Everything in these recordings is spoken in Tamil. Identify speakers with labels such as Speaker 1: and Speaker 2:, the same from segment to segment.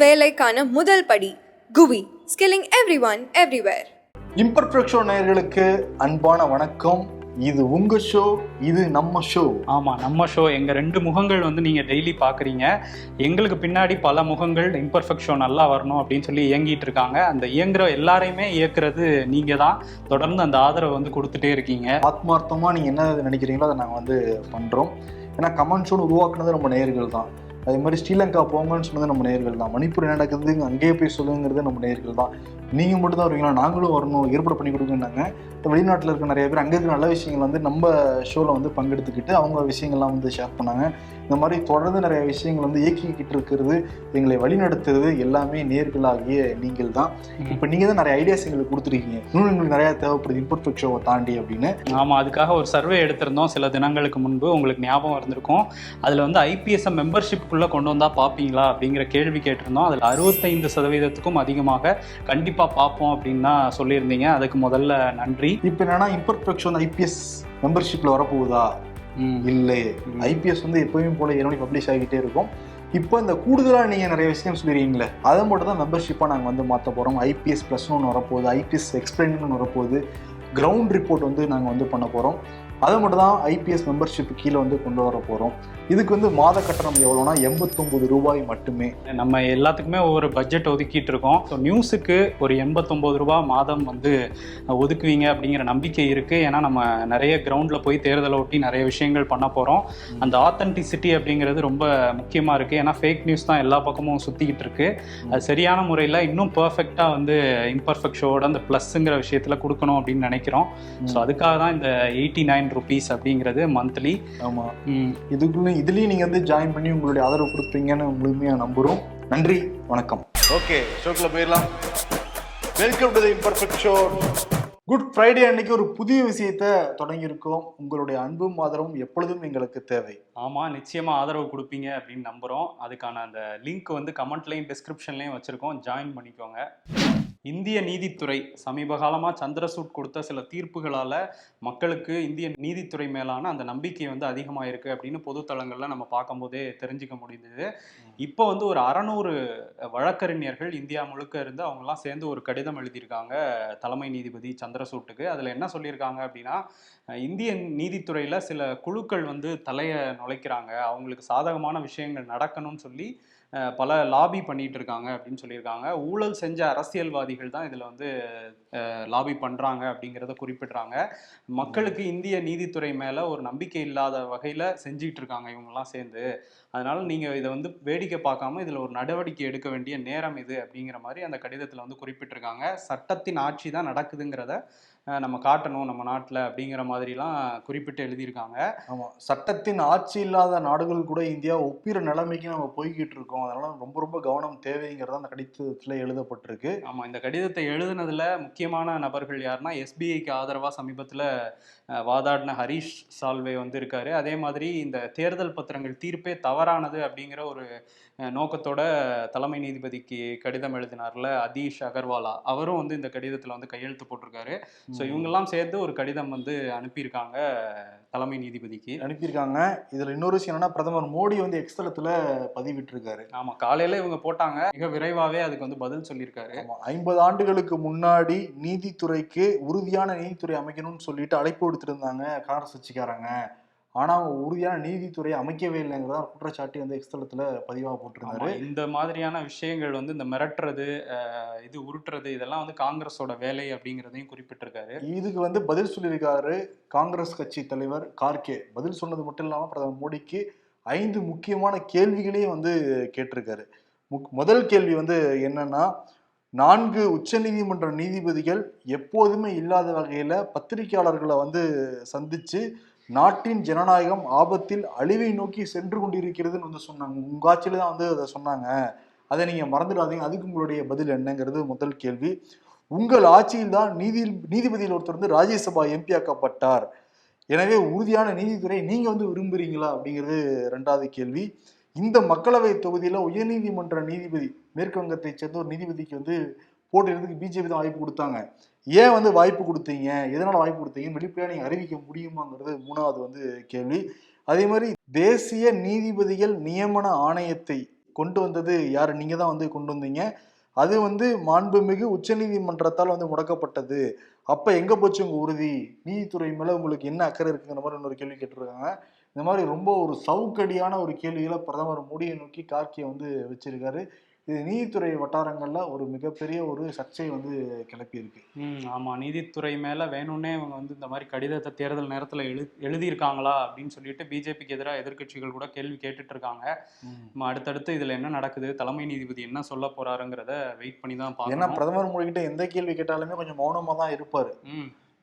Speaker 1: வேலைக்கான முதல் படி குவி skilling every one everywhere
Speaker 2: imperfect show நேயர்களுக்கு அன்பான வணக்கம். இது உங்க ஷோ இது நம்ம ஷோ
Speaker 3: ஆமாம் நம்ம ஷோ எங்கள் ரெண்டு முகங்கள் வந்து நீங்கள் டெய்லி பார்க்குறீங்க எங்களுக்கு பின்னாடி பல முகங்கள் இம்பர்ஃபெக்ட் ஷோ நல்லா வரணும் அப்படின்னு சொல்லி இயங்கிட்டு இருக்காங்க. அந்த இயங்குற எல்லாரையுமே இயக்குறது நீங்கள் தான். தொடர்ந்து அந்த ஆதரவை வந்து கொடுத்துட்டே இருக்கீங்க.
Speaker 2: ஆத்மார்த்தமா நீங்க என்ன நினைக்கிறீங்களோ அதை நாங்க வந்து பண்றோம். ஏன்னா கமெண்ட் ஷோன்னு உருவாக்குனது நம்ம நேயர்கள் தான். அதே மாதிரி ஸ்ரீலங்கா போங்கன்னு சொன்னது நம்ம நேர்கள் தான். மணிப்பூர் என்ன நடக்குது? அங்கேயே போய் சொல்லுங்கிறது நம்ம நேர்கள் தான். நீங்க மட்டும் தான் வருவீங்களா? நாங்களும் வரணும். ஏற்பாடு பண்ணி கொடுங்கன்னாங்க. வெளிநாட்டில் இருக்க நிறைய பேர் அங்கே இருக்கிற நல்ல விஷயங்கள் வந்து நம்ம ஷோவில் வந்து பங்கெடுத்துக்கிட்டு அவங்க விஷயங்கள்லாம் வந்து ஷேர் பண்ணாங்க. இந்த மாதிரி தொடர்ந்து நிறைய விஷயங்கள் வந்து இயக்கிக்கிட்டு இருக்கிறது எங்களை வழிநடத்துறது எல்லாமே நேர்களாகிய நீங்கள் தான் இப்போ நீங்கள் தான் நிறைய ஐடியாஸ் எங்களுக்கு கொடுத்துருக்கீங்க. இன்னும் எங்களுக்கு நிறைய தேவைப்படுது இம்பர்ஃபெக்ட் ஷோவை தாண்டி அப்படின்னு.
Speaker 3: ஆமாம் அதுக்காக ஒரு சர்வே எடுத்திருந்தோம் சில தினங்களுக்கு முன்பு. உங்களுக்கு ஞாபகம் இருந்திருக்கும் அதில் வந்து ஐபிஎஸ்எம் மெம்பர்ஷிப்புக்குள்ளே கொண்டு வந்தால் பார்ப்பீங்களா அப்படிங்கிற கேள்வி கேட்டிருந்தோம். அதில் அறுபத்தைந்து சதவீதத்துக்கும் அதிகமாக கண்டிப்பாக பார்ப்போம் அப்படின்னு தான் சொல்லியிருந்தீங்க. அதுக்கு முதல்ல நன்றி.
Speaker 2: இப்போ என்னன்னா வந்து ஐபிஎஸ் மெம்பர்ஷிப்பில் வரப்போகுதா. இல்லை. ஐபிஎஸ் வந்து எப்பயும் போல என்னோட பப்ளிஷ் ஆகிட்டே இருக்கும். இப்போ இந்த கூடுதலாக நீங்கள் நிறைய விஷயம் சொல்லிடுறீங்களே அதை மட்டும் தான் மெம்பர்ஷிப்பாக நாங்கள் வந்து மாற்ற போகிறோம் ஐபிஎஸ் ப்ளஸ்னு ஒன்று வரப்போகுது. ஐபிஎஸ் எக்ஸ்பிளைன் வரப்போகுது. கிரவுண்ட் ரிப்போர்ட் வந்து நாங்கள் வந்து பண்ண போகிறோம் அது மட்டும் தான் ஐபிஎஸ் மெம்பர்ஷிப் கீழே வந்து கொண்டு வர போகிறோம் இதுக்கு வந்து மாத கட்டணம் எவ்வளோனா எண்பத்தொம்பது ரூபாய் மட்டுமே.
Speaker 3: நம்ம எல்லாத்துக்குமே ஒவ்வொரு பட்ஜெட் ஒதுக்கிட்டு இருக்கோம். ஸோ நியூஸுக்கு ஒரு எண்பத்தொம்போது ரூபா மாதம் வந்து ஒதுக்குவீங்க அப்படிங்கிற நம்பிக்கை இருக்குது ஏன்னா நம்ம நிறைய கிரவுண்டில் போய் தேர்தலை ஒட்டி நிறைய விஷயங்கள் பண்ண போகிறோம் அந்த ஆத்தென்டிசிட்டி அப்படிங்கிறது ரொம்ப முக்கியமாக இருக்குது ஏன்னா ஃபேக் நியூஸ் தான் எல்லா பக்கமும் சுற்றிக்கிட்டு இருக்கு. அது சரியான முறையில் இன்னும் பர்ஃபெக்டாக வந்து இம்பர்ஃபெக்ட் ஷோட அந்த ப்ளஸ்ஸுங்கிற விஷயத்தில் கொடுக்கணும் அப்படின்னு நினைக்கிறோம். ஸோ அதுக்காக தான் இந்த எயிட்டி நைன் ருபீஸ் அப்படிங்கிறது மந்த்லி
Speaker 2: ஆமாம் இதுக்குள்ள இதுலேயும் நீங்கள் வந்து ஜாயின் பண்ணி உங்களுடைய ஆதரவு கொடுப்பீங்கன்னு முழுமையாக நம்புகிறோம் நன்றி வணக்கம். ஓகே ஷோக்குள்ள போயிடலாம். Welcome to the imperfect show good Friday அன்னைக்கு ஒரு புதிய விஷயத்தை தொடங்கியிருக்கோம். உங்களுடைய அன்பும் ஆதரவும் எப்பொழுதும் எங்களுக்கு தேவை.
Speaker 3: ஆமாம் நிச்சயமாக ஆதரவு கொடுப்பீங்க அப்படின்னு நம்புகிறோம் அதுக்கான அந்த லிங்க் வந்து கமெண்ட்லையும் டிஸ்கிரிப்ஷன்லையும் வச்சுருக்கோம். ஜாயின் பண்ணிக்கோங்க. இந்திய நீதித்துறை சமீப காலமாக சந்திரசூட் கொடுத்த சில தீர்ப்புகளால் மக்களுக்கு இந்திய நீதித்துறை மேலான அந்த நம்பிக்கை வந்து அதிகமாக இருக்குது அப்படின்னு பொதுத்தளங்களில் நம்ம பார்க்கும்போதே தெரிஞ்சுக்க முடிந்தது. இப்போ வந்து ஒரு அறநூறு வழக்கறிஞர்கள் இந்தியா முழுக்க இருந்து அவங்கெல்லாம் சேர்ந்து ஒரு கடிதம் எழுதியிருக்காங்க தலைமை நீதிபதி சந்திரசூட்டுக்கு. அதில் என்ன சொல்லியிருக்காங்க அப்படின்னா இந்திய நீதித்துறையில் சில குழுக்கள் வந்து தலையை நுழைக்கிறாங்க. அவங்களுக்கு சாதகமான விஷயங்கள் நடக்கணும்னு சொல்லி பல லாபி பண்ணிட்டு இருக்காங்க அப்படின்னு சொல்லியிருக்காங்க. ஊழல் செஞ்ச அரசியல்வாதிகள் தான் இதில் வந்து லாபி பண்ணுறாங்க அப்படிங்கிறத குறிப்பிட்றாங்க. மக்களுக்கு இந்திய நீதித்துறை மேலே ஒரு நம்பிக்கை இல்லாத வகையில் செஞ்சுக்கிட்டு இருக்காங்க இவங்கெல்லாம் சேர்ந்து. அதனால நீங்கள் இதை வந்து வேடிக்கை பார்க்காம இதில் ஒரு நடவடிக்கை எடுக்க வேண்டிய நேரம் இது அப்படிங்கிற மாதிரி அந்த கடிதத்தில் வந்து குறிப்பிட்டிருக்காங்க. சட்டத்தின் ஆட்சி தான் நடக்குதுங்கிறத நம்ம காட்டணும் நம்ம நாட்டில் அப்படிங்கிற மாதிரிலாம் குறிப்பிட்டு எழுதியிருக்காங்க.
Speaker 2: ஆமாம் சட்டத்தின் ஆட்சி இல்லாத நாடுகள் கூட இந்தியா ஒப்பிற நிலைமைக்கு நம்ம போய்கிட்டு இருக்கோம். அதனால ரொம்ப ரொம்ப கவனம் தேவைங்கிறது அந்த கடிதத்தில் எழுதப்பட்டிருக்கு.
Speaker 3: ஆமாம் இந்த கடிதத்தை எழுதுனதுல முக்கியமான நபர்கள் யாருன்னா எஸ்பிஐக்கு ஆதரவாக சமீபத்தில் வாதாடின ஹரீஷ் சால்வே வந்து இருக்காரு. அதே மாதிரி இந்த தேர்தல் பத்திரங்கள் தீர்ப்பே தவறானது அப்படிங்கிற ஒரு நோக்கத்தோட தலைமை நீதிபதிக்கு கடிதம் எழுதினார்ல அதீஷ் அகர்வாலா. அவரும் வந்து இந்த கடிதத்தில் வந்து கையெழுத்து போட்டிருக்காரு. ஸோ இவங்கெல்லாம் சேர்ந்து ஒரு கடிதம் வந்து அனுப்பியிருக்காங்க தலைமை நீதிபதிக்கு.
Speaker 2: அனுப்பியிருக்காங்க. இதில் இன்னொரு விஷயம் என்னன்னா பிரதமர் மோடி வந்து எக்ஸ்தலத்தில் பதிவிட்டிருக்காரு.
Speaker 3: ஆமாம் காலையில் இவங்க போட்டாங்க. மிக விரைவாகவே அதுக்கு வந்து பதில் சொல்லியிருக்காரு.
Speaker 2: ஐம்பது ஆண்டுகளுக்கு முன்னாடி நீதித்துறைக்கு உறுதியான நீதித்துறை அமைக்கணும்னு சொல்லிட்டு அழைப்பு விடுத்திருந்தாங்க காங்கிரஸ் கட்சிக்காரங்க. ஆனா அவங்க உறுதியான நீதித்துறையை அமைக்கவே இல்லைங்கிறதா குற்றச்சாட்டி வந்து எக்ஸ்தலத்துல பதிவாக போட்டிருந்தாரு.
Speaker 3: இந்த மாதிரியான விஷயங்கள் வந்து இந்த மிரட்டுறது இது உருட்டுறது இதெல்லாம் வந்து காங்கிரஸோட வேலை அப்படிங்கிறதையும் குறிப்பிட்டிருக்காரு.
Speaker 2: இதுக்கு வந்து பதில் சொல்லியிருக்காரு காங்கிரஸ் கட்சி தலைவர் கார்கே. பதில் சொன்னது மட்டும் இல்லாம பிரதமர் மோடிக்கு ஐந்து முக்கியமான கேள்விகளையும் வந்து கேட்டிருக்காரு. முக்- முதல் கேள்வி வந்து என்னன்னா நான்கு உச்சநீதிமன்ற நீதிபதிகள் எப்போதுமே இல்லாத வகையில பத்திரிகையாளர்களை வந்து சந்திச்சு நாட்டின் ஜனநாயகம் ஆபத்தில் அழிவை நோக்கி சென்று கொண்டிருக்கிறதுன்னு வந்து சொன்னாங்க. உங்க ஆட்சியில தான் வந்து அதை சொன்னாங்க. அதை நீங்க மறந்துடாதீங்க. அதுக்கு உங்களுடைய பதில் என்னங்கிறது முதல் கேள்வி. உங்கள் ஆட்சியில் தான் நீதி நீதிபதியில் ஒருத்தர் வந்து ராஜ்யசபா எம்பி ஆக்கப்பட்டார். எனவே உறுதியான நீதித்துறை நீங்க வந்து விரும்புறீங்களா அப்படிங்கிறது ரெண்டாவது கேள்வி. இந்த மக்களவை தொகுதியில உயர்நீதிமன்ற நீதிபதி மேற்கு வங்கத்தை சேர்ந்த ஒரு நீதிபதிக்கு வந்து போட்டியிடறதுக்கு பிஜேபி தான் வாய்ப்பு கொடுத்தாங்க. ஏன் வந்து வாய்ப்பு கொடுத்தீங்க? எதனால வாய்ப்பு கொடுத்தீங்க வெளிப்படையாக நீங்கள் அறிவிக்க முடியுமாங்கிறது மூணாவது வந்து கேள்வி. அதே மாதிரி தேசிய நீதிபதிகள் நியமன ஆணையத்தை கொண்டு வந்தது யார்? நீங்கள் தான் வந்து கொண்டு வந்தீங்க. அது வந்து மாண்புமிகு உச்சநீதிமன்றத்தால் வந்து முடக்கப்பட்டது. அப்போ எங்கே போச்சு உங்கள் உறுதி? நீதித்துறை மேலே உங்களுக்கு என்ன அக்கறை இருக்குங்கிற மாதிரி இன்னொரு கேள்வி கேட்டிருக்காங்க. இந்த மாதிரி ரொம்ப ஒரு சவுக்கடியான ஒரு கேள்விகளை பிரதமர் மோடியை நோக்கி கார்கே வந்து வச்சிருக்காரு. இது நீதித்துறை வட்டாரங்கள்ல ஒரு மிகப்பெரிய ஒரு சர்ச்சை வந்து கிளப்பி இருக்கு
Speaker 3: ம் ஆமா. நீதித்துறை மேல வேணும்னே இவங்க வந்து இந்த மாதிரி கடிதத்தை தேர்தல் நேரத்துல எழு எழுதியிருக்காங்களா அப்படின்னு சொல்லிட்டு பிஜேபிக்கு எதிராக எதிர்க்கட்சிகள் கூட கேள்வி கேட்டுட்டு இருக்காங்க நம்ம அடுத்தடுத்து இதுல என்ன நடக்குது தலைமை நீதிபதி என்ன சொல்ல போறாருங்கிறத வெயிட் பண்ணி தான்
Speaker 2: ஏன்னா
Speaker 3: பார்க்கணும்.
Speaker 2: பிரதமர் மோடி கிட்ட எந்த கேள்வி கேட்டாலுமே கொஞ்சம் மௌனமா தான் இருப்பாரு.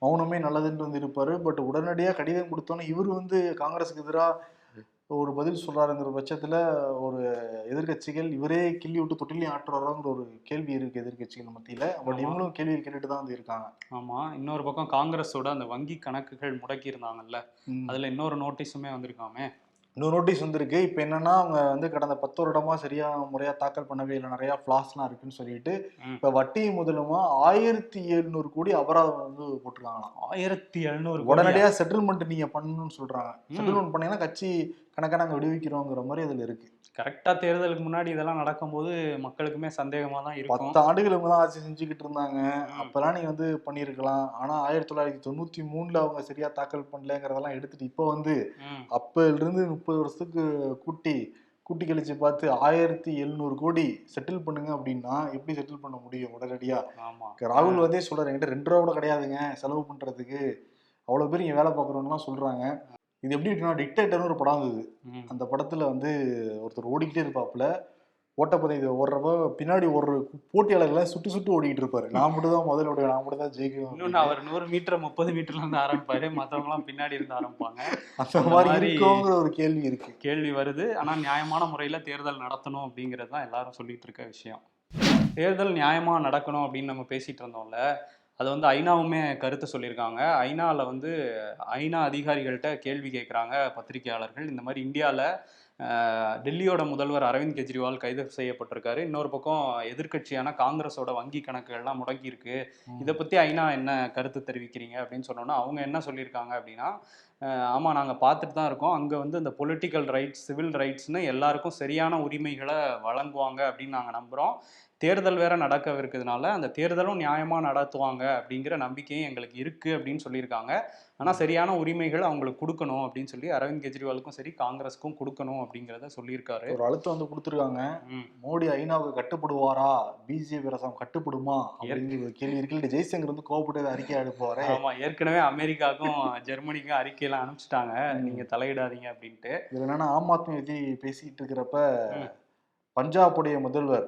Speaker 2: மௌனமே நல்லதுன்னு வந்து இருப்பாரு. பட் உடனடியாக கடிதம் கொடுத்தோன்னே இவர் வந்து காங்கிரஸுக்கு எதிராக ஒரு பதில் சொல்றாருங்கிற பட்சத்துல ஒரு எதிர்க்கட்சிகள் இவரே கிள்ளி விட்டு தொட்டிலையும் ஆட்டுறாருங்கிற ஒரு கேள்வி இருக்கு எதிர்க்கட்சிகள் மத்தியில. பட். இவங்களும் கேள்வி கேட்டுட்டு தான் வந்து இருக்காங்க.
Speaker 3: ஆமா. இன்னொரு பக்கம் காங்கிரஸோட அந்த வங்கி கணக்குகள் முடக்கி இருந்தாங்கல்ல. அதுல இன்னொரு நோட்டீஸுமே வந்திருக்காமே.
Speaker 2: இன்னொரு நோட்டீஸ் வந்திருக்கு. இப்போ என்னன்னா அவங்க வந்து கடந்த பத்து வருடமா சரியா முறையா தாக்கல் பண்ணவே இல்லை. நிறைய ஃபிளாஸ்லாம் இருக்குன்னு சொல்லிட்டு. இப்போ வட்டி முதலுமா ஆயிரத்தி எழுநூறு கோடி அபராதம் வந்து போட்டிருக்காங்களாம்.
Speaker 3: ஆயிரத்தி எழுநூறு
Speaker 2: உடனடியாக செட்டில்மெண்ட் நீங்க பண்ணணும்னு சொல்றாங்க. செட்டில்மெண்ட் பண்ணீங்கன்னா கட்சி கணக்கா நாங்க விடுவிக்கிறோங்கிற மாதிரி அதுல இருக்கு.
Speaker 3: கரெக்டா தேர்தலுக்கு முன்னாடி இதெல்லாம் நடக்கும்போது மக்களுக்குமே சந்தேகமா தான் இருக்கும்.
Speaker 2: பத்து ஆண்டுகள் இவங்க தான் ஆட்சி செஞ்சுக்கிட்டு இருந்தாங்க.
Speaker 3: ம்.
Speaker 2: அப்பெல்லாம் நீங்க வந்து பண்ணியிருக்கலாம். ஆனா ஆயிரத்தி தொள்ளாயிரத்தி தொண்ணூத்தி மூணுல அவங்க சரியா தாக்கல் பண்ணலங்கிறதெல்லாம் எடுத்துட்டு இப்போ வந்து
Speaker 3: ம்.
Speaker 2: அப்பல இருந்து முப்பது வருஷத்துக்கு கூட்டி கூட்டி கழிச்சு பார்த்து ஆயிரத்தி எழுநூறு கோடி செட்டில் பண்ணுங்க அப்படின்னா எப்படி செட்டில் பண்ண முடியும் உடனடியா?
Speaker 3: ஆமா.
Speaker 2: ராகுல் வந்தே சொல்றாரு என்கிட்ட ரெண்டு ரூபா கூட கிடையாதுங்க. செலவு பண்றதுக்கு. அவ்வளவு பேர் இங்க வேலை பார்க்குறவங்கலாம் சொல்றாங்க. இது எப்படி இருக்குன்னா டிக்டேட்டர்னு ஒரு படம் இருந்தது. அந்த படத்துல வந்து ஒருத்தர் ஓடிக்கிட்டே இருப்பாப்புல. ஓட்டப்பந்தயத்தை ஓடுறப்ப பின்னாடி ஓடுற போட்டியாளர்கள்லாம் சுட்டு சுட்டு ஓடிக்கிட்டு இருப்பாரு. நான் மட்டும் தான் முதல்ல ஓடுவேன் நான் மட்டும் தான் ஜெயிக்கணும் அப்படின்னு.
Speaker 3: அவர் நூறு மீட்டர் முப்பது மீட்டர்ல இருந்து ஆரம்பிப்பாரு. மத்தவங்க எல்லாம் பின்னாடி இருந்து ஆரம்பிப்பாங்க.
Speaker 2: அந்த மாதிரி இருக்குங்கிற ஒரு கேள்வி இருக்கு.
Speaker 3: கேள்வி வருது. ஆனா நியாயமான முறையில தேர்தல் நடத்தணும் அப்படிங்கிறது தான் எல்லாரும் சொல்லிட்டு இருக்க விஷயம். தேர்தல் நியாயமா நடக்கணும் அப்படின்னு நம்ம பேசிட்டு இருந்தோம்ல அது வந்து ஐநாவுமே கருத்து சொல்லியிருக்காங்க. ஐநால வந்து ஐநா அதிகாரிகள்கிட்ட கேள்வி கேட்குறாங்க பத்திரிகையாளர்கள். இந்த மாதிரி இந்தியாவில் டெல்லியோட முதல்வர் அரவிந்த் கெஜ்ரிவால் கைது செய்யப்பட்டிருக்காரு. இன்னொரு பக்கம் எதிர்க்கட்சியான காங்கிரஸோட வங்கி கணக்குகள்லாம் முடங்கி இருக்கு இதை பற்றி ஐநா என்ன கருத்து தெரிவிக்கிறீங்க அப்படின்னு சொன்னோன்னா அவங்க என்ன சொல்லியிருக்காங்க அப்படின்னா அஹ் ஆமா நாங்கள் பார்த்துட்டு தான் இருக்கோம். அங்கே வந்து இந்த பொலிட்டிக்கல் ரைட்ஸ் சிவில் ரைட்ஸ்னு எல்லாருக்கும் சரியான உரிமைகளை வழங்குவாங்க அப்படின்னு நாங்கள் நம்புகிறோம் தேர்தல் வேற நடக்க இருக்கிறதுனால அந்த தேர்தலும் நியாயமாக நடத்துவாங்க அப்படிங்கிற நம்பிக்கையும் எங்களுக்கு இருக்குது அப்படின்னு சொல்லியிருக்காங்க. ஆனால் சரியான உரிமைகள் அவங்களுக்கு கொடுக்கணும் அப்படின்னு சொல்லி அரவிந்த் கெஜ்ரிவாலுக்கும் சரி காங்கிரஸுக்கும் கொடுக்கணும் அப்படிங்கிறத சொல்லியிருக்காரு.
Speaker 2: ஒரு அழுத்தம் வந்து கொடுத்துருக்காங்க. மோடி ஐநாவுக்கு கட்டுப்படுவாரா? பிஜேபி அரசாங்கம் கட்டுப்படுமா? அப்படிங்கிற கேள்வி இருக்கு. ஜெய்சங்கர் வந்து கோவப்பட்டு அறிக்கை அனுப்புவாரு.
Speaker 3: ஆமா ஏற்கனவே அமெரிக்காவுக்கும் ஜெர்மனிக்கும் அறிக்கையெல்லாம் அனுப்பிச்சிட்டாங்க.
Speaker 2: ம்.
Speaker 3: நீங்க தலையிடாதீங்க அப்படின்ட்டு.
Speaker 2: இதுல என்னன்னா ஆம் ஆத்மி பேசிட்டு இருக்கிறப்ப. பஞ்சாபுடைய முதல்வர்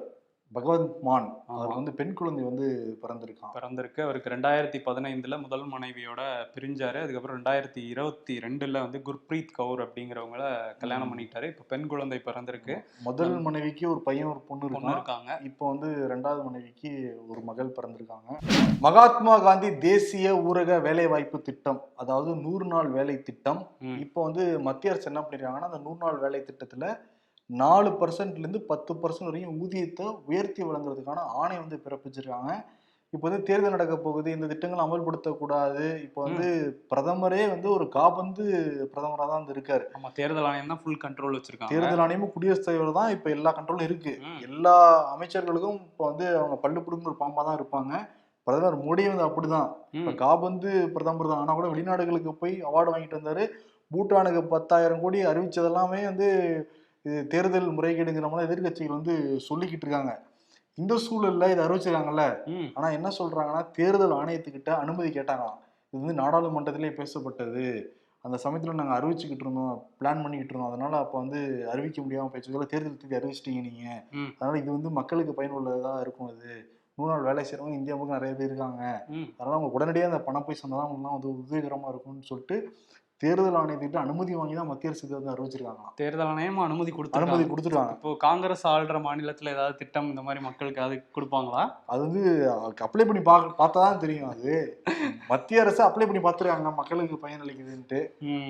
Speaker 2: பகவந்த் மான். அவருக்கு வந்து பெண் குழந்தை வந்து பிறந்திருக்கான்.
Speaker 3: பிறந்திருக்கு. அவருக்கு ரெண்டாயிரத்தி பதினைந்துல முதல் மனைவியோட பிரிஞ்சாரு. அதுக்கப்புறம் ரெண்டாயிரத்தி இருபத்தி ரெண்டுல வந்து குர்ப்ரீத் கவுர் அப்படிங்கிறவங்கள கல்யாணம். பண்ணிட்டாரு. இப்ப பெண் குழந்தை பிறந்திருக்கு.
Speaker 2: முதல் மனைவிக்கு ஒரு பையன் ஒரு பொண்ணு
Speaker 3: பொண்ணு இருக்காங்க
Speaker 2: இப்போ வந்து ரெண்டாவது மனைவிக்கு ஒரு மகள் பிறந்திருக்காங்க. மகாத்மா காந்தி தேசிய ஊரக வேலைவாய்ப்பு திட்டம் அதாவது நூறு நாள் வேலை திட்டம். இப்போ வந்து மத்திய அரசு என்ன பண்ணிருக்காங்கன்னா அந்த நூறு நாள் வேலை திட்டத்துல நாலு பர்சன்ட்ல இருந்து பத்து பர்சன்ட் வரையும் ஊதியத்தை உயர்த்தி வழங்குறதுக்கான ஆணை வந்து பிறப்பிச்சிருக்காங்க. இப்போ வந்து தேர்தல் நடக்க போகுது. இந்த திட்டங்களை அமல்படுத்தக்கூடாது இப்போ வந்து பிரதமரே வந்து ஒரு காபந்து பிரதமராக தான் வந்து இருக்காரு.
Speaker 3: ஆமா தேர்தல் ஆணையம் தான் ஃபுல் கண்ட்ரோல் வச்சிருக்காங்க.
Speaker 2: தேர்தல் ஆணையமும் குடியரசுத் தலைவர் தான் இப்போ எல்லா கண்ட்ரோலும் இருக்கு. எல்லா அமைச்சர்களுக்கும் இப்போ வந்து அவங்க பல்லு பிடுங்குற பாம்பா தான் இருப்பாங்க. பிரதமர் மோடி வந்து அப்படிதான். இப்ப. காபந்து பிரதமர் தான். ஆனா கூட வெளிநாடுகளுக்கு போய் அவார்டு வாங்கிட்டு வந்தாரு. பூட்டானுக்கு பத்தாயிரம் கோடி அறிவிச்சதெல்லாமே வந்து இது தேர்தல் முறைகேடுங்கிற மாதிரி எதிர்க்கட்சிகள் வந்து சொல்லிக்கிட்டு இருக்காங்க. இந்த சூழல்ல இதை அறிவிச்சிருக்காங்கல்ல. ஆனா என்ன சொல்றாங்கன்னா தேர்தல் ஆணையத்துக்கிட்ட அனுமதி கேட்டாங்களாம். இது வந்து நாடாளுமன்றத்திலே பேசப்பட்டது. அந்த சமயத்துல நாங்க அறிவிச்சுக்கிட்டு இருந்தோம் பிளான் பண்ணிக்கிட்டு இருந்தோம். அதனால அப்ப வந்து அறிவிக்க முடியாம போயிடுச்சு. தேர்தல் தேதி அறிவிச்சிட்டீங்க நீங்க.
Speaker 3: ம்.
Speaker 2: அதனால இது வந்து மக்களுக்கு பயனுள்ளதா இருக்கும் இது. நூறு நாள் வேலை செய்யறவங்க இந்தியா முழுக்க நிறைய பேர் இருக்காங்க. அதனால அவங்க உடனடியாக அந்த பணம் போய் அவங்களுக்குலாம் வந்து உதவிகரமா இருக்கும்னு சொல்லிட்டு தேர்தல் ஆணையத்திட்ட அனுமதி வாங்கி தான் மத்திய அரசு இதை வந்து அறிவிச்சிருக்காங்களாம்.
Speaker 3: தேர்தல் ஆணையம் அனுமதி
Speaker 2: அனுமதி
Speaker 3: கொடுத்துருக்காங்க இப்போ காங்கிரஸ் ஆள்ற மாநிலத்துல ஏதாவது திட்டம் இந்த மாதிரி மக்களுக்கு அது கொடுப்பாங்களா?
Speaker 2: அது வந்து அப்ளை பண்ணி பார்க்க பார்த்தா தான் தெரியும் அது. மத்திய அரசு அப்ளை பண்ணி பார்த்துருக்காங்க. மக்களுக்கு பயனளிக்குதுன்ட்டு.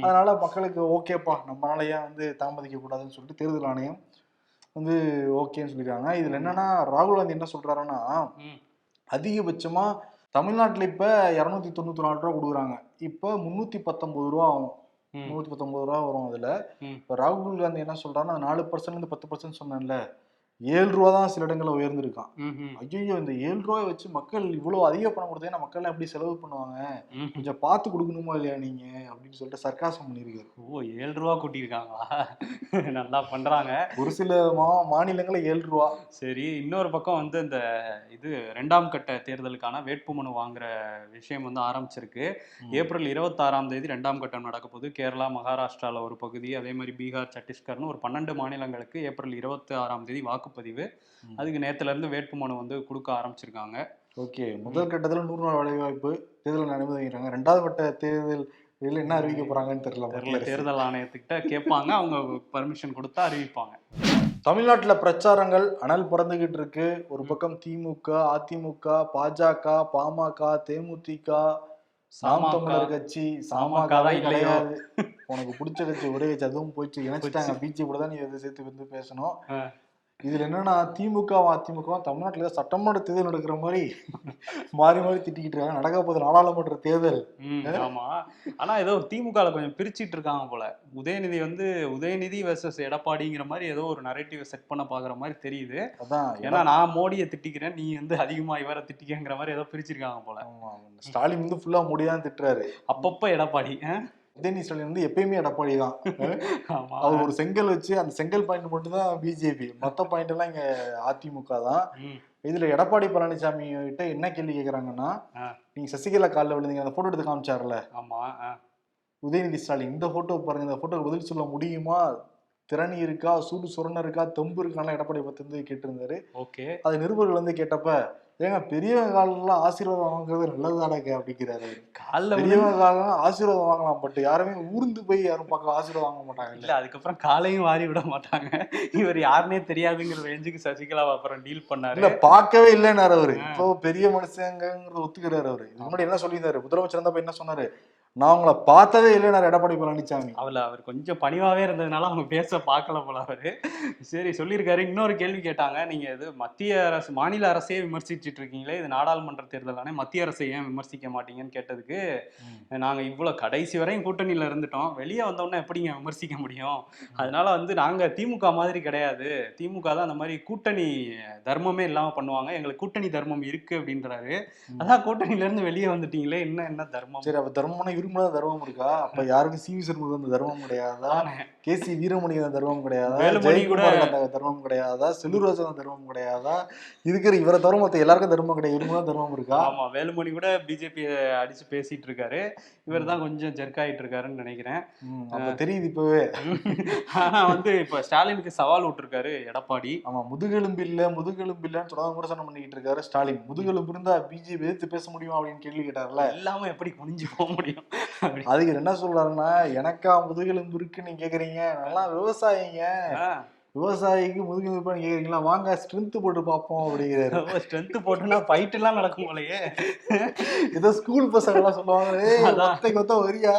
Speaker 2: அதனால மக்களுக்கு ஓகேப்பா நம்மளால ஏன் வந்து தாமதிக்க கூடாதுன்னு சொல்லிட்டு தேர்தல் ஆணையம் வந்து ஓகேன்னு சொல்லியிருக்காங்க இதுல என்னன்னா ராகுல் காந்தி என்ன சொல்றாருன்னா. அதிகபட்சமா தமிழ்நாட்டுல இப்ப இரநூத்தி தொண்ணூத்தி நாலு ரூபா கொடுக்குறாங்க இப்ப முன்னூத்தி பத்தொன்பது ரூபா ஆகும்
Speaker 3: ம்.
Speaker 2: நூத்தி பத்தொன்பது ரூபா வரும் அதுல. இப்ப ராகுல் காந்தி என்ன சொல்றாருன்னா அந்த நாலு பர்சன்ட் இருந்து பத்து பர்சன்ட் சொன்னேன்ல ஏழு ரூபா தான் சில இடங்கள்ல உயர்ந்திருக்கான். ஐயோ இந்த ஏழு ரூபாய் வச்சு மக்கள் இவ்வளவு அதிக பணம் கொடுத்தா மக்கள் எப்படி செலவு பண்ணுவாங்க. கொஞ்சம் பார்த்து கொடுக்கணுமா இல்லையா நீங்க? அப்படின்னு சொல்லிட்டு சர்க்காசம் பண்ணியிருக்காரு.
Speaker 3: ஓ ஏழு ரூபா கூட்டியிருக்காங்களா? நல்லா பண்றாங்க.
Speaker 2: ஒரு சில மா மாநிலங்கள்ல ஏழு ரூபா.
Speaker 3: சரி இன்னொரு பக்கம் வந்து இந்த இது ரெண்டாம் கட்ட தேர்தலுக்கான வேட்புமனு வாங்குற விஷயம் வந்து ஆரம்பிச்சிருக்கு. ஏப்ரல் இருபத்தாறாம் தேதி ரெண்டாம் கட்டம் நடக்க போகுது. கேரளா மகாராஷ்டிரால ஒரு பகுதி அதே மாதிரி பீகார் சத்தீஸ்கர்னு ஒரு பன்னெண்டு மாநிலங்களுக்கு ஏப்ரல் இருபத்தி ஆறாம் தேதி வாக்குப்பதிவு. அதுக்கு நேத்துல இருந்து வேட்புமனு வந்து கொடுக்க ஆரம்பிச்சிருக்காங்க.
Speaker 2: ஓகே. முதல் கட்டத்துல நூறு நாள் வேலைவாய்ப்பு தேர்தல் அனுமதிக்கிறாங்க ரெண்டாவது கட்ட தேர்தல் இதுல என்ன அறிவிக்க போறாங்கன்னு தெரியல
Speaker 3: தெரியல. தேர்தல் ஆணையத்துக்கிட்ட கேட்பாங்க. அவங்க பர்மிஷன் கொடுத்தா அறிவிப்பாங்க.
Speaker 2: தமிழ்நாட்டுல பிரச்சாரங்கள் அனல் பறந்துகிட்டு இருக்கு. ஒரு பக்கம் திமுக அதிமுக பாஜக பாமக தேமுதிக
Speaker 3: சாமாகா.
Speaker 2: தமிழர் கட்சி
Speaker 3: சாமாகா தான் இல்லையோ.
Speaker 2: கிடையாது உனக்கு பிடிச்ச கட்சி ஒரே கட்சி. அதுவும் போயிடுச்சு. இணைச்சிட்டாங்க. பிஜேபி கூட தான் நீ அதை சேர்த்து வந்து பேசணும். இதுல என்னன்னா திமுக அதிமுக தமிழ்நாட்டுல சட்டமன்ற தேர்தல் நடக்கிற மாதிரி மாறி மாறி திட்டிக்கிட்டு இருக்காங்க. நடக்க போகுது நாடாளுமன்ற தேர்தல்.
Speaker 3: ஆமா. ஆனா ஏதோ திமுக கொஞ்சம் பிரிச்சிட்டு இருக்காங்க போல. உதயநிதி வந்து உதயநிதி வெர்சஸ் எடப்பாடிங்கிற மாதிரி ஏதோ ஒரு நரேட்டிவ் செட் பண்ண பாக்குற மாதிரி தெரியுது.
Speaker 2: அதான்
Speaker 3: ஏன்னா நான் மோடியை திட்டிக்கிறேன் நீ வந்து அதிகமா இவரை திட்டிக்கங்கிற மாதிரி ஏதோ பிரிச்சிருக்காங்க போல.
Speaker 2: ஸ்டாலின் வந்து ஃபுல்லா முடியான்னு திட்டுறாரு.
Speaker 3: அப்பப்ப எடப்பாடி?
Speaker 2: உதயநிதி ஸ்டாலின் வந்து எப்பயுமே எடப்பாடி தான். அவர் ஒரு செங்கல் வச்சு அந்த செங்கல் பாயிண்ட் மட்டும் தான் பிஜேபி. மத்த பாயிண்ட் எல்லாம் இங்க அதிமுக தான். இதுல எடப்பாடி பழனிசாமி கிட்ட என்ன கேள்வி கேக்குறாங்கன்னா. நீங்க சசிகலா காலில் விழுந்தீங்க அந்த போட்டோ எடுத்து காமிச்சார்ல.
Speaker 3: ஆமா.
Speaker 2: உதயநிதி ஸ்டாலின் இந்த போட்டோ பாருங்க இந்த போட்டோ பதில் சொல்ல முடியுமா? திறனி இருக்கா? சூடு சுரண இருக்கா? தெம்பு இருக்கான்னு எடப்பாடி பத்தி வந்து கேட்டிருந்தாரு.
Speaker 3: ஓகே.
Speaker 2: அது நிருபர்கள் வந்து கேட்டப்ப ஏங்க பெரியவங்க காலெல்லாம் ஆசீர்வாதம் வாங்குறது நல்லதாடக அப்படிங்கிறாரு.
Speaker 3: காலில்
Speaker 2: பெரியவங்க காலம் ஆசீர்வாதம் வாங்கலாம் பட் யாருமே ஊர்ந்து போய் யாரும் பார்க்க ஆசீர்வாதம் வாங்க மாட்டாங்க
Speaker 3: இல்ல. அதுக்கப்புறம் காலையும் வாரி விட மாட்டாங்க. இவர் யாருனே தெரியாதுங்கிற ரேஞ்சுக்கு சசிகலா அப்புறம் டீல் பண்ணாரு.
Speaker 2: இல்ல பார்க்கவே இல்லைன்னாரு அவரு. இப்போ பெரிய மனுஷங்கிறத ஒத்துக்கிறாரு அவரு. முன்னாடி என்ன சொல்லியிருந்தாரு? முதலமைச்சர் இருந்தப்ப என்ன சொன்னாரு? நான் உங்களை பார்த்ததே இல்லைனாரு எடப்பாடி பழனிசாமி
Speaker 3: அவள அவர் கொஞ்சம் பணிவாவே இருந்ததுனால அவங்க பேச பார்க்கல போல அவரு. சரி சொல்லியிருக்காரு. இன்னொரு கேள்வி கேட்டாங்க. நீங்க இது மத்திய அரசு மாநில அரசே விமர்சிச்சுட்டு இருக்கீங்களே இது நாடாளுமன்ற தேர்தல் தானே மத்திய அரசை ஏன் விமர்சிக்க மாட்டீங்கன்னு கேட்டதுக்கு நாங்க இவ்வளவு கடைசி வரையும் கூட்டணியில இருந்துட்டோம். வெளியே வந்தோம்னா எப்படிங்க விமர்சிக்க முடியும்? அதனால வந்து நாங்க திமுக மாதிரி கிடையாது. திமுக தான் அந்த மாதிரி கூட்டணி தர்மமே இல்லாம பண்ணுவாங்க. எங்களுக்கு கூட்டணி தர்மம் இருக்கு அப்படின்றாரு. அதான் கூட்டணியில இருந்து வெளியே வந்துட்டீங்களே என்ன என்ன தர்மம்?
Speaker 2: சரி அப்ப தர்மம்னா இருமலா தர்மம் இருக்கா அப்ப யாருக்கும் சி வி சண்முகம் அந்த தர்மம் கிடையாதா
Speaker 3: தானே.
Speaker 2: கே சி வீரமணிக்கு அந்த தர்மம் கிடையாதா
Speaker 3: வேலுமணி கூட-
Speaker 2: அந்த தர்மம் கிடையாதா செல்லூராஜன் அந்த தர்மம் கிடையாதா இருக்கிற இவரை தவிர மத்த எல்லாருக்கும் தர்மம் கிடையாது. இருமலா தர்மம் இருக்கா?
Speaker 3: ஆமா வேலுமணி கூட பிஜேபி அடிச்சு பேசிட்டு இருக்காரு. இவர் தான் கொஞ்சம் ஜெர்க் ஆயிட்டு இருக்காருன்னு நினைக்கிறேன்.
Speaker 2: அப்ப தெரியுது இப்பவே.
Speaker 3: ஆனா வந்து இப்ப ஸ்டாலினுக்கு சவால் விட்டுருக்காரு எடப்பாடி.
Speaker 2: ஆமா முதுகெலும்பு இல்ல முதுகெலும்பு இல்லன்னு தொடர்ந்து கூட சொன்ன பண்ணிக்கிட்டு இருக்காரு ஸ்டாலின். முதுகெலும்பு இருந்தா பிஜேபி எதிர்த்து பேச முடியுமா அப்படின்னு கேள்வி கேட்டார்ல?
Speaker 3: இல்லாம எப்படி குனிஞ்சு போக முடியும்.
Speaker 2: அதுக்கு என்ன சொல்றாருன்னா எனக்கா முதுகெலும்பு இருக்குன்னு கேக்குறீங்க. நல்லா விவசாயிங்க. விவசாயிக்கு முதுகெலும்பு இருப்பான்னு கேக்குறீங்களா? வாங்க ஸ்ட்ரென்த் போட்டு பார்ப்போம் அப்படிங்கிறாரு.
Speaker 3: ஸ்ட்ரென்த் போட்டுனா ஃபைட் எல்லாம் நடக்கும் போலயே.
Speaker 2: ஏதோ ஸ்கூல் பசங்க எல்லாம் சொல்லுவாங்க "ஏய்,
Speaker 3: அதான்.
Speaker 2: ஒத்தை கொத்த வரியா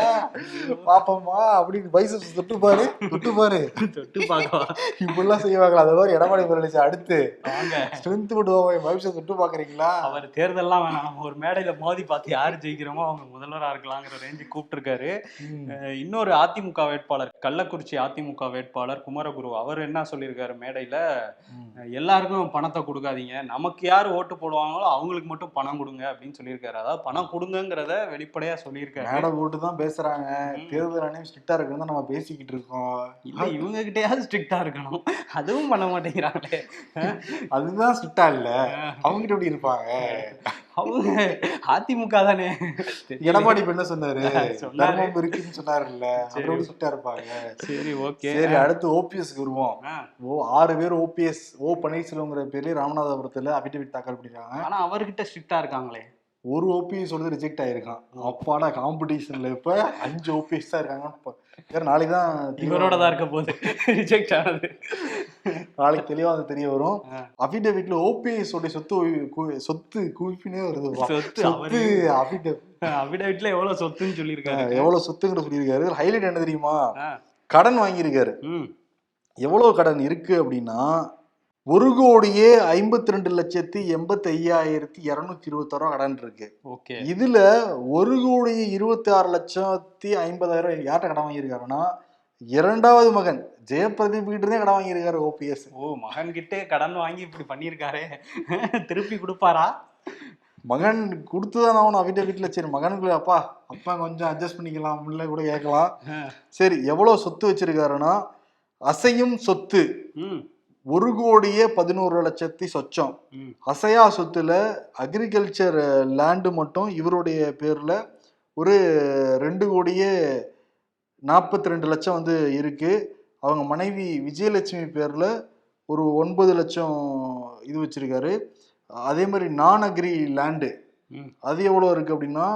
Speaker 2: பாப்போமா அப்படின்னு பைசப்ஸ் தொட்டு பாரு தொட்டு பாரு.
Speaker 3: தொட்டு பார்க்கவா
Speaker 2: இப்படிலாம் செய்வாங்களா? அது மாதிரி எடப்பாடி பழனிசாமி அடுத்து.
Speaker 3: வாங்க.
Speaker 2: ஸ்ட்ரென்த் போட்டு போவோம் பைசப் தொட்டு பாக்குறீங்களா
Speaker 3: அவர் தேர்தல்லாம் வேணாம். நம்ம ஒரு மேடையில மோதி பார்த்து யாரு ஜெயிக்கிறோமோ அவங்க முதல்வரா இருக்கலாங்கிற ரேஞ்சு கூப்பிட்டுருக்காரு. இன்னொரு அதிமுக வேட்பாளர் கள்ளக்குறிச்சி அதிமுக வேட்பாளர் குமரகுரு அவர் என்ன சொல்லியிருக்காரு மேடையில. எல்லாருக்கும் பணத்தை கொடுக்காதீங்க. நமக்கு யார் ஓட்டு போடுவாங்களோ அவங்களுக்கு மட்டும் பணம் கொடுங்க அப்படின்னு சொல்லியிருக்காரு. அதாவது பணம் கொடுங்கங்கிறத வெளிப்படையா சொல்லியிருக்காரு.
Speaker 2: மேடை போட்டு தான் பேசுறாங்க.
Speaker 3: ம்.
Speaker 2: தேர்தல் ஆணையம் ஸ்ட்ரிக்டா இருக்குன்னு நம்ம பேசிக்கிட்டு இருக்கோம்.
Speaker 3: இல்ல இவங்க கிட்டயாவது ஸ்ட்ரிக்டா இருக்கணும். அதுவும் பண்ண மாட்டேங்கிறாங்களே.
Speaker 2: அதுதான் ஸ்ட்ரிக்டா இல்ல. அவங்க கிட்ட எப்படி இருப்பாங்க?
Speaker 3: அவங்க அதிமுக தானே.
Speaker 2: எடப்பாடி என்ன சொன்னாரு. தர்மம் இருக்குன்னு சொன்னாருல்ல. எப்படி ஸ்ட்ரிக்டா இருப்பாங்க
Speaker 3: சரி ஓகே.
Speaker 2: சரி அடுத்து ஓபிஎஸ்க்கு வருவோம். ஓ ஆறு பேர் ஓபிஎஸ் ஓ பன்னீர்செல்வங்கிற பேர்ல ராமநாதபுரத்துல அபிடவிட் தாக்கல் பண்ணிருக்காங்க.
Speaker 3: ஆனா அவர்கிட்ட ஸ்ட்ரிக்டா இருக்காங்களே.
Speaker 2: ஒரு ஓபிஎஸ் வந்து ரிஜெக்ட் ஆயிருக்கான். அப்பாடா காம்படிஷன்ல இப்ப அஞ்சு ஓபிஎஸ் தான் இருக்காங்க வேற நாளைக்கு தான்
Speaker 3: இவரோட தான் இருக்க போகுது. ரிஜெக்ட் ஆனது.
Speaker 2: நாளைக்கு தெளிவா அது தெரிய வரும். அபிடவிட்ல ஓபிஎஸ் உடைய சொத்து சொத்து குவிப்பினே வருது.
Speaker 3: சொத்து
Speaker 2: அபிடவிட்
Speaker 3: அபிடவிட்ல எவ்வளவு சொத்துன்னு சொல்லியிருக்காரு.
Speaker 2: எவ்வளவு சொத்துங்கிற சொல்லியிருக்காரு ஹைலைட் என்ன தெரியுமா. கடன் வாங்கியிருக்காரு. எவ்வளவு கடன் இருக்கு அப்படின்னா ஒரு கோடியே ஐம்பத்தி ரெண்டு லட்சத்தி எண்பத்தி ஐயாயிரத்தி இருநூத்தி இருபத்தாறு ரூபா கடன் இருக்கு.
Speaker 3: ஓகே.
Speaker 2: இதுல ஒரு கோடி இருபத்தி ஆறு லட்சத்தி ஐம்பதாயிரம் யார்கிட்ட கடன் வாங்கியிருக்காருன்னா இரண்டாவது மகன் ஜெயபிரதீப் கிட்ட இருந்தே கடன் வாங்கியிருக்காரு ஓபிஎஸ்.
Speaker 3: ஓ மகன் கிட்டே கடன் வாங்கி இப்படி பண்ணியிருக்காரே. திருப்பி கொடுப்பாரா?
Speaker 2: மகன் கொடுத்துதான் அவன் அவன் வீட்டுல. சரி மகனுக்கு அப்பா அப்பா கொஞ்சம் அட்ஜஸ்ட் பண்ணிக்கலாம் முன்ன கூட கேட்கலாம். சரி எவ்வளவு சொத்து வச்சிருக்காருன்னா அசையும் சொத்து
Speaker 3: ம்.
Speaker 2: ஒரு கோடியே பதினோரு லட்சத்தி சொச்சம். அசையா சொத்துல அக்ரிகல்ச்சர் லேண்டு மட்டும் இவருடைய பேர்ல ஒரு ரெண்டு கோடியே நாற்பத்தி ரெண்டு லட்சம் வந்து இருக்கு. அவங்க மனைவி விஜயலட்சுமி பேர்ல ஒரு ஒன்பது லட்சம் இது வச்சிருக்காரு. அதே மாதிரி நான் அக்ரி லேண்டு அது எவ்வளோ இருக்கு அப்படின்னா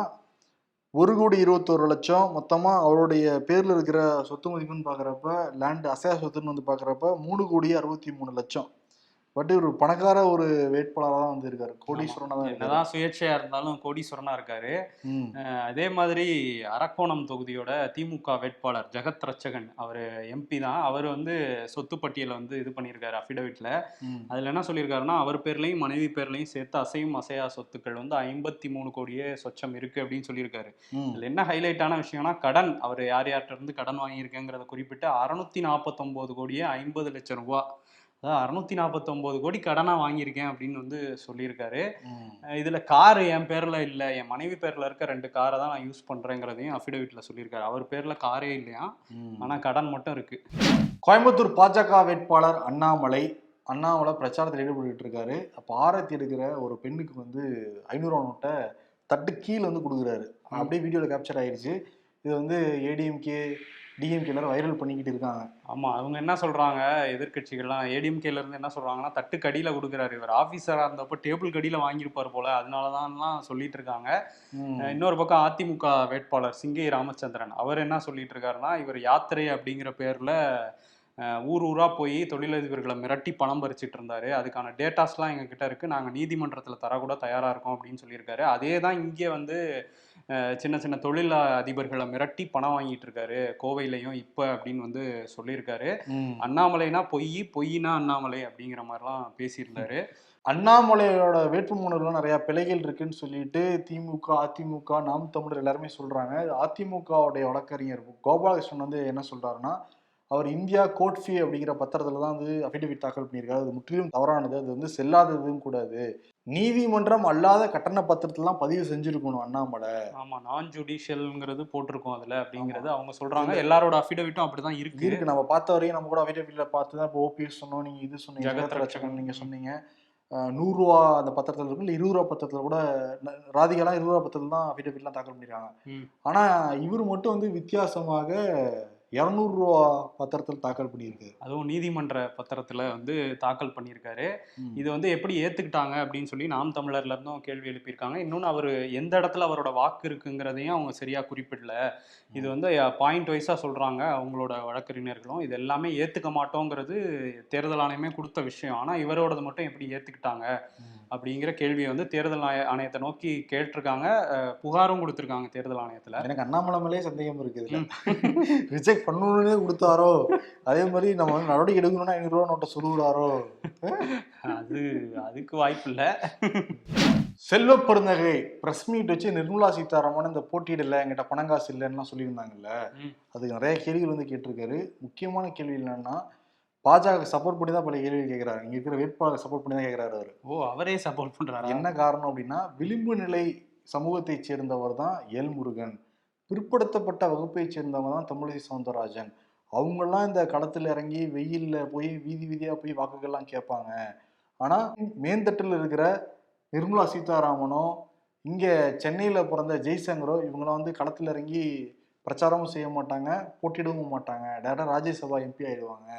Speaker 2: ஒரு கோடி இருபத்தோரு லட்சம் மொத்தமாக அவருடைய பேரில் இருக்கிற சொத்து மதிப்புன்னு பார்க்குறப்ப லேண்ட் அசையா சொத்துன்னு வந்து பார்க்குறப்ப மூணு கோடி அறுபத்தி மூணு லட்சம். பட் இவர் பணக்கார ஒரு வேட்பாளராக தான் வந்து இருக்காரு கோடீஸ்வரனாக தான்
Speaker 3: என்னதான் சுயேட்சையா இருந்தாலும் கோடீஸ்வரனா இருக்காரு. அதே மாதிரி அரக்கோணம் தொகுதியோட திமுக வேட்பாளர் ஜெகத் ரட்சகன் அவர் எம்பி தான். அவர் வந்து சொத்து பட்டியலை வந்து இது பண்ணியிருக்காரு அஃபிடவிட்ல. அதுல என்ன சொல்லியிருக்காருன்னா அவர் பேர்லையும் மனைவி பேர்லையும் சேர்த்து அசையும் அசையா சொத்துக்கள் வந்து ஐம்பத்தி மூணு கோடியே சொச்சம் இருக்கு அப்படின்னு சொல்லியிருக்காரு. இதுல என்ன ஹைலைட்டான விஷயம்னா கடன். அவர் யார் யார்கிட்ட இருந்து கடன் வாங்கியிருக்கேங்கிறத குறிப்பிட்டு அறுநூத்தி நாற்பத்தொன்பது கோடியே ஐம்பது லட்சம் ரூபா அதாவது அறுநூத்தி நாற்பத்தொன்பது கோடி கடனா வாங்கியிருக்கேன் அப்படின்னு வந்து சொல்லியிருக்காரு. இதுல கார் என் பேர்ல இல்ல என் மனைவி பேர்ல இருக்க ரெண்டு காரை தான் நான் யூஸ் பண்றேங்கிறதையும் அஃபிடவிட்ல சொல்லியிருக்காரு. அவர் பேர்ல காரே இல்லையா?
Speaker 2: ம்.
Speaker 3: ஆனா கடன் மட்டும் இருக்கு.
Speaker 2: கோயம்புத்தூர் பாஜக வேட்பாளர் அண்ணாமலை அண்ணாமலை பிரச்சாரத்தில் ஈடுபட்டு இருக்காரு. அப்போ ஆரத்தி எடுக்கிற ஒரு பெண்ணுக்கு வந்து ஐநூறுவா நோட்டை தட்டு கீழே வந்து கொடுக்குறாரு. அப்படியே வீடியோவில் கேப்சர் ஆயிருச்சு. இது வந்து ஏடிஎம்கே டிஎம்கே எல்லாரும் வைரல் பண்ணிக்கிட்டு இருக்காங்க.
Speaker 3: ஆமா அவங்க என்ன சொல்றாங்க? எதிர்க்கட்சிகள்லாம் ஏடிஎம்கேல இருந்து என்ன சொல்றாங்கன்னா தட்டு கடியில கொடுக்குறாரு இவர். ஆபீசரா இருந்தப்போ டேபிள் கடியில வாங்கியிருப்பார் போல. அதனாலதான் சொல்லிட்டு இருக்காங்க. இன்னொரு பக்கம் அதிமுக வேட்பாளர் சிங்கை ராமச்சந்திரன். அவர் என்ன சொல்லிட்டு இருக்காருன்னா இவர் யாத்திரை அப்படிங்கிற பேர்ல ஊர் ஊரா போய் தொழிலதிபர்களை மிரட்டி பணம் பறிச்சிட்டு இருந்தாரு. அதுக்கான டேட்டாஸ்லாம் எங்க கிட்ட இருக்கு. நாங்க நீதிமன்றத்துல தரக்கூட தயாரா இருக்கோம் அப்படின்னு சொல்லியிருக்காரு. அதே தான் இங்கே வந்து சின்ன சின்ன தொழில் அதிபர்களை மிரட்டி பணம் வாங்கிட்டு இருக்காரு. கோவையிலையும் இப்ப அப்படின்னு வந்து சொல்லியிருக்காரு. அண்ணாமலைனா பொய் பொய்னா அண்ணாமலை அப்படிங்கிற மாதிரிலாம் பேசியிருந்தாரு.
Speaker 2: அண்ணாமலையோட வேட்புமனுலாம் நிறைய பிழைகள் இருக்குன்னு சொல்லிட்டு திமுக அதிமுக நாம் தமிழர் எல்லாருமே சொல்றாங்க. அதிமுகவுடைய வழக்கறிஞர் கோபாலகிருஷ்ணன் வந்து என்ன சொல்றாருன்னா அவர் இந்தியா கோட்ஃபி அப்படிங்கிற பத்திரத்துல தான் வந்து அஃபிடவிட் தாக்கல் பண்ணியிருக்காரு. அது முற்றிலும் தவறானது. அது வந்து செல்லாததும் கூடாது. நீதிமன்றம் அல்லாத கட்டண பத்திரத்தெல்லாம் பதிவு செஞ்சிருக்கணும் அண்ணாமலை.
Speaker 3: ஆமா நான் ஜுடிஷியல்ங்கிறது போட்டிருக்கோம் அதுல அப்படிங்கிறது அவங்க சொல்றாங்க. எல்லாரோட அஃபிடவிட்டும் அப்படிதான் இருக்கு.
Speaker 2: இருக்கு. நம்ம பார்த்த வரையும் நம்ம கூட அஃபிடவிட்ல பார்த்து தான் இப்போ ஓபிஎஸ் சொன்னோம். நீங்க இது சொன்னீங்க
Speaker 3: ஜெகத் ரட்சகன்.
Speaker 2: ரட்சகன் நீங்க சொன்னீங்க. அஹ், நூறு ரூபா அந்த பத்திரத்துல இருக்கும் இல்ல இருபது ரூபா பத்திரத்துல கூட ராதிகாலாம் இருபது ரூபா பத்திரத்துல தான் அஃபிடவிட்லாம் தாக்கல் பண்ணிருக்காங்க.
Speaker 3: ம்.
Speaker 2: ஆனா இவர் மட்டும் வந்து வித்தியாசமாக இருநூறு ரூபா பத்திரத்தில் தாக்கல் பண்ணியிருக்கு.
Speaker 3: அதுவும் நீதிமன்ற பத்திரத்துல வந்து தாக்கல் பண்ணியிருக்காரு. இது வந்து எப்படி ஏத்துக்கிட்டாங்க அப்படின்னு சொல்லி நாம் தமிழர்ல இருந்தும் கேள்வி எழுப்பியிருக்காங்க. இன்னொன்னு அவர் எந்த இடத்துல அவரோட வாக்கு இருக்குங்கிறதையும் அவங்க சரியா குறிப்பிடல. இது வந்து பாயிண்ட் வைஸா சொல்றாங்க அவங்களோட வழக்கறிஞர்களும். இது எல்லாமே ஏத்துக்க மாட்டோங்கிறது தேர்தல் ஆணையமே கொடுத்த விஷயம். ஆனா இவரோடது மட்டும் எப்படி ஏத்துக்கிட்டாங்க?
Speaker 2: ம்.
Speaker 3: அப்படிங்கிற கேள்வியை வந்து தேர்தல் ஆணையத்தை நோக்கி கேட்டிருக்காங்க. புகாரும் கொடுத்திருக்காங்க தேர்தல் ஆணையத்துல.
Speaker 2: எனக்கு அண்ணாமலை மேலே சந்தேகம் இருக்கு இதுல. ரிஜெக்ட் பண்ணணும்னே கொடுத்தாரோ? அதே மாதிரி நம்ம வந்து நடவடிக்கை எடுக்கணும்னா ஐநூறு ரூபா நோட்டை சொல்லுறாரோ
Speaker 3: அது அதுக்கு வாய்ப்பு இல்லை.
Speaker 2: செல்வ பெருந்தகை பிரஸ் மீட் வச்சு நிர்மலா சீதாராமன் இந்த போட்டியிடல என்கிட்ட பணம் காசு இல்லைன்னா சொல்லியிருந்தாங்கல்ல. அதுக்கு நிறைய கேள்விகள் வந்து கேட்டிருக்காரு. முக்கியமான கேள்வி என்னன்னா பாஜக சப்போர்ட் பண்ணி தான் பல கேள்வி கேட்கிறாரு இங்க இருக்கிற வேட்பாளர் சப்போர்ட் பண்ணி தான் கேட்கிறாரு அவரு.
Speaker 3: ஓ அவரே சப்போர்ட் பண்றாரு?
Speaker 2: என்ன காரணம் அப்படின்னா விளிம்பு நிலை சமூகத்தைச் சேர்ந்தவர் தான் எல்முருகன். பிற்படுத்தப்பட்ட வகுப்பைச் சேர்ந்தவங்க தான் தமிழிசை சவுந்தரராஜன். அவங்கெல்லாம் இந்த களத்தில் இறங்கி வெயில்ல போய் வீதி வீதியா போய் வாக்குகள்லாம் கேட்பாங்க. ஆனா மேந்தட்டில் இருக்கிற நிர்மலா சீதாராமனோ இங்க சென்னையில பிறந்த ஜெய்சங்கரோ இவங்களாம் வந்து களத்தில் இறங்கி பிரச்சாரமும் செய்ய மாட்டாங்க போட்டியிடவும் மாட்டாங்க. டேரக்டா ராஜ்யசபா எம்பி ஆயிடுவாங்க.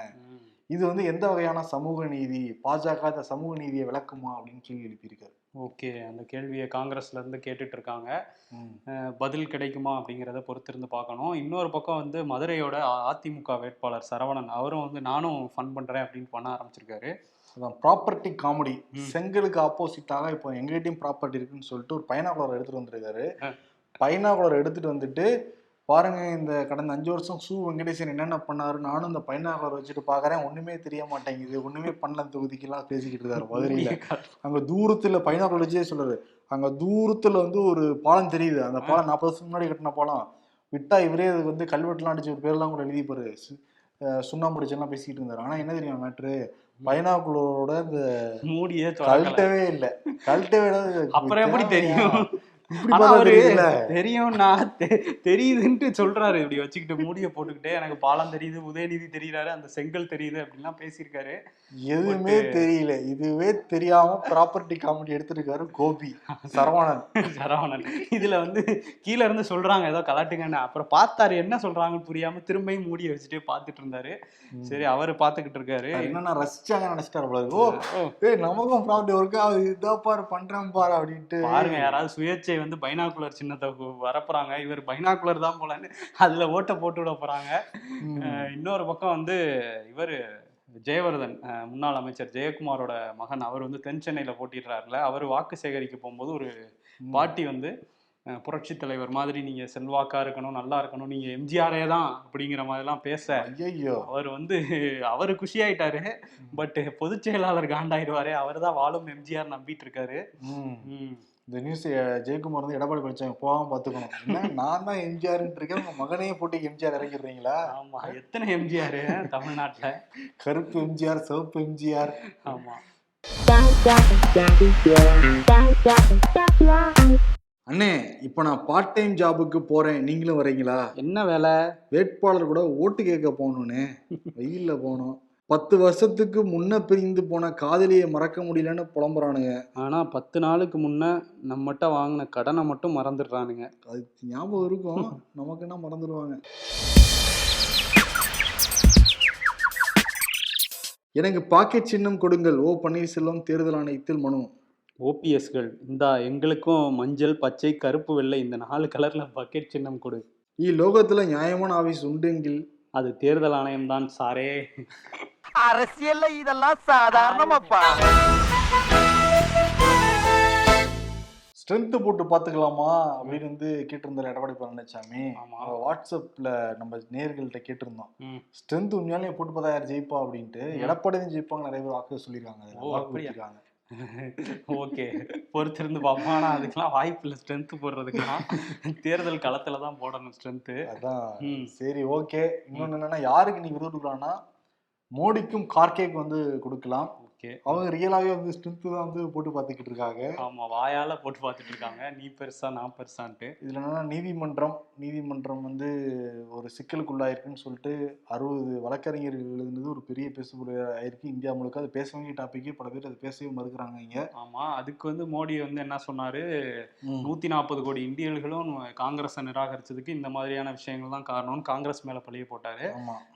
Speaker 2: இது வந்து எந்த வகையான சமூக நீதி? பாஜக இந்த சமூக நீதியை விளக்குமா அப்படின்னு கேள்வி எழுப்பியிருக்காரு.
Speaker 3: ஓகே அந்த கேள்வியை காங்கிரஸ்ல இருந்து கேட்டுட்டு இருக்காங்க பதில் கிடைக்குமா அப்படிங்கிறத பொறுத்திருந்து பார்க்கணும். இன்னொரு பக்கம் வந்து மதுரையோட அதிமுக வேட்பாளர் சரவணன் அவரும் வந்து நானும் ஃபன் பண்றேன் அப்படின்னு பண்ண ஆரம்பிச்சிருக்காரு.
Speaker 2: அதான் ப்ராப்பர்ட்டி காமெடி. செங்கலுக்கு ஆப்போசிட்டாக இப்போ எங்ககிட்டயும் ப்ராப்பர்ட்டி இருக்குன்னு சொல்லிட்டு ஒரு பைனாகுலர் எடுத்துட்டு வந்திருக்காரு. பைனாகுலர் எடுத்துட்டு வந்துட்டு பாருங்க இந்த கடந்த அஞ்சு வருஷம் சு வெங்கடேசன் என்னென்ன பண்ணாரு நானும் இந்த பைனாகுலர் வச்சுட்டு பாக்குறேன் ஒண்ணுமே தெரிய மாட்டேங்குது ஒண்ணுமே பண்ணல தொகுதிக்கெல்லாம் பேசிக்கிட்டு இருக்காரு மதுரையில அங்க தூரத்துல பைனாகுலர் வச்சே சொல்றாரு அங்க தூரத்துல வந்து ஒரு பாலம் தெரியுது அந்த பாலம் நாற்பது வருஷம் முன்னாடி கட்டின பாலம் விட்டா இவரே அதுக்கு வந்து கல்வெட்டுலாம் அடிச்சு ஒரு பேர்லாம் கூட எழுதிப்பாரு சு- அஹ் சுண்ணாம்பு அடிச்செல்லாம் பேசிக்கிட்டு இருந்தாரு ஆனா என்ன தெரியும் மேட்ரு பைனாகுலரோட இந்த
Speaker 3: மூடியே.
Speaker 2: கழட்டவே இல்ல கழட்டவே.
Speaker 3: அப்புறம் எப்படி? தெரியும் அவரு? தெரியும்னா தெரியுதுன்ட்டு சொல்றாரு. இப்படி வச்சுக்கிட்டு மூடிய போட்டுக்கிட்டே எனக்கு பாலம் தெரியுது உதயநிதி தெரியுறாரு அந்த செங்கல் தெரியுது அப்படின்லாம் பேசியிருக்காரு.
Speaker 2: எதுவுமே தெரியல. இதுவே தெரியாம ப்ராப்பர்ட்டி காமெடி எடுத்திருக்காரு கோபி சரவணன்.
Speaker 3: சரவணன். இதுல வந்து கீழ இருந்து சொல்றாங்க ஏதோ கலாட்டுங்கன்னு. அப்புறம் பார்த்தாரு என்ன சொல்றாங்கன்னு புரியாம திரும்பியும் மூடிய வச்சுட்டே பார்த்துட்டு இருந்தாரு. சரி அவரு பாத்துக்கிட்டு இருக்காரு.
Speaker 2: என்னன்னா ரசிச்சாங்க நினைச்சிட்டாரு. ஓ ஏய் நமக்கும் ப்ராப்பர்ட்டி ஒர்க் ஆகுது. இதான் பாரு பண்றேன் பாரு அப்படின்ட்டு.
Speaker 3: பாருங்க யாராவது சுயேட்சை வந்து பைனாகுலர் சின்னத்தை வரப்போறாங்க. இவர் பைனாகுலர் தான் போலன்னு அதுல ஓட்ட போட்டு விட போறாங்க. இன்னொரு பக்கம் வந்து இவர் ஜெயவர்தன் முன்னாள் அமைச்சர் ஜெயக்குமாரோட மகன். அவர் வந்து தென் சென்னையில போட்டிடுறாருல அவர் வாக்கு சேகரிக்க போகும்போது ஒரு. பாட்டி வந்து புரட்சி தலைவர் மாதிரி நீங்க செல்வாக்கா இருக்கணும் நல்லா இருக்கணும் நீங்க எம்ஜிஆரே தான் அப்படிங்கிற மாதிரிலாம் பேச
Speaker 2: ஐயையோ.
Speaker 3: அவர் வந்து அவரு குஷியாயிட்டாரு. பட் பொதுச் செயலாளர் காண்டாயிருவாரு அவர் தான் வாழும் எம்ஜிஆர் நம்பிட்டு இருக்காரு.
Speaker 2: இந்த நியூஸ் ஜெயக்குமார் வந்து எடப்பாடி படிச்சாங்க போகாம பாத்துக்கணும். என்ன? நான் தான் எம்ஜிஆர் இருக்கேன். உங்க மகனையே போட்டு எம்ஜிஆர் இறங்கிடுறீங்களா?
Speaker 3: ஆமா. எத்தனை எம்ஜிஆர் தமிழ்நாட்டுல.
Speaker 2: கருப்பு எம்ஜிஆர் சிவப்பு எம்ஜிஆர்
Speaker 3: ஆமா.
Speaker 2: அண்ணே இப்போ நான் பார்ட் டைம் ஜாபுக்கு போறேன். நீங்களும் வரீங்களா?
Speaker 3: என்ன வேலை?
Speaker 2: வேட்பாளர் கூட ஓட்டு கேட்க போகணும்னு. வெயில்ல போகணும். பத்து வருஷத்துக்கு முன்ன பிரிந்து போன காதலியை மறக்க முடியலன்னு புலம்புறானுங்க.
Speaker 3: ஆனா பத்து நாளுக்கு முன்ன நம்மகிட்ட வாங்கின கடனை மட்டும் மறந்துடுறானுங்க.
Speaker 2: அது ஞாபகம் இருக்கும். நமக்கு என்ன மறந்துடுவாங்க? எனக்கு பாக்கெட் சின்னம் கொடுங்கள். ஓ பன்னீர்செல்வம் தேர்தல் ஆணையத்தில் மனு.
Speaker 3: ஓபிஎஸ்கள் இந்தா எங்களுக்கும் மஞ்சள் பச்சை கருப்பு வெள்ளை இந்த நாலு கலர்ல பக்கெட் சின்னம் கொடு.
Speaker 2: இலோகத்துல நியாயமான ஆபீஸ் உண்டுங்கில்
Speaker 3: அது தேர்தல் ஆணையம் தான் சாரே.
Speaker 4: அரசியல்ல இதெல்லாம் சாதாரணமாப்பா.
Speaker 2: ஸ்ட்ரென்த் போட்டு பாத்துக்கலாமா அப்படின்னு வந்து கேட்டிருந்தாரு எடப்பாடி பழனிசாமி. வாட்ஸ்அப்ல நம்ம நேர்கள்ட்ட கேட்டிருந்தோம். ஸ்ட்ரென்த் உண்மையாலே போட்டு பார்த்தா யார் ஜெயிப்பா அப்படின்ட்டு. எடப்பாடி தான் ஜெயிப்பாங்க நிறைய பேர் வாக்கு சொல்லியிருக்காங்க.
Speaker 3: ஓகே. பொறுத்திருந்து பார்ப்போம். ஆனா அதுக்கெல்லாம் வாய்ப்பு இல்லை. ஸ்ட்ரென்த் போடுறதுக்கெல்லாம். தேர்தல் களத்துல தான் போடணும் ஸ்ட்ரென்த்து
Speaker 2: அதான். சரி ஓகே இன்னொன்னு என்னன்னா யாருக்கு நீங்க விருது கொடுக்கலாம்னா மோடிக்கும் கார்கேக்கு வந்து கொடுக்கலாம்.
Speaker 3: ஓகே
Speaker 2: அவங்க ரியலாவே வந்து ஸ்ட்ரென்த் தான் வந்து போட்டு பார்த்துக்கிட்டு இருக்காங்க.
Speaker 3: ஆமா வாயால போட்டு பார்த்துட்டு இருக்காங்க. நீ பெருசா நான் பெருசான்ட்டு.
Speaker 2: இதுல என்னன்னா நீதிமன்றம் நீதிமன்றம் வந்து ஒரு சிக்கலுக்குள்ளாயிருக்குன்னு சொல்லிட்டு அறுபது வழக்கறிஞர்கள் எழுதுனது ஒரு பெரிய பேசுபொருள் ஆயிருக்கு இந்தியா முழுக்க அது பேச வேண்டிய டாபிக்கே பல பேர் அதை பேசவே மறுக்கிறாங்க இங்க.
Speaker 3: ஆமா அதுக்கு வந்து மோடி வந்து என்ன சொன்னாரு. நூத்தி நாற்பது கோடி இந்தியர்களும் காங்கிரஸை நிராகரிச்சதுக்கு இந்த மாதிரியான விஷயங்கள் தான் காரணம்னு காங்கிரஸ் மேல பழிய போட்டாரு.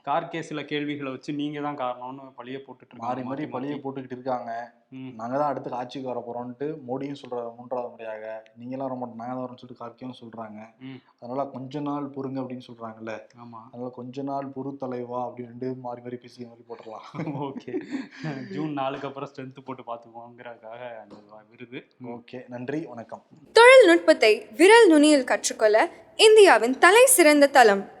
Speaker 3: கார்கே சில கேள்விகளை வச்சு நீங்க தான் காரணம்னு பழிய போட்டுட்டு
Speaker 2: மாறி மாறி பழிய
Speaker 3: மாத்தி.
Speaker 2: போட்டுக்கிட்டு இருக்காங்க.
Speaker 3: ம்.
Speaker 2: நாங்க தான் அடுத்து ஆட்சிக்கு வர போறோம்ட்டு மோடியும் சொல்ற மூன்றாவது முறையாக. நீங்களாம் வர மாட்டோம் நாங்க தான் வரோம்னு சொல்லிட்டு கார்கேவும் சொல்றாங்க.
Speaker 3: ம்.
Speaker 2: அதனால கொஞ்ச நாள் பொறுங்க அப்படின்னு சொல்றாங்கல்ல.
Speaker 3: ஆமா.
Speaker 2: அதனால கொஞ்ச நாள் பொறு தலைவா அப்படின்னு ரெண்டு பேரும் மாறி மாறி பேசி மாதிரி போட்டுடலாம்.
Speaker 3: ஓகே. ஜூன் நாலுக்கு அப்புறம் ஸ்ட்ரென்த் போட்டு பார்த்துக்குவோங்கிறதுக்காக அந்த விருது
Speaker 2: ஓகே. நன்றி. வணக்கம்.
Speaker 1: தொழில்நுட்பத்தை விரல் நுனியில் கற்றுக்கொள்ள இந்தியாவின் தலை சிறந்த தளம்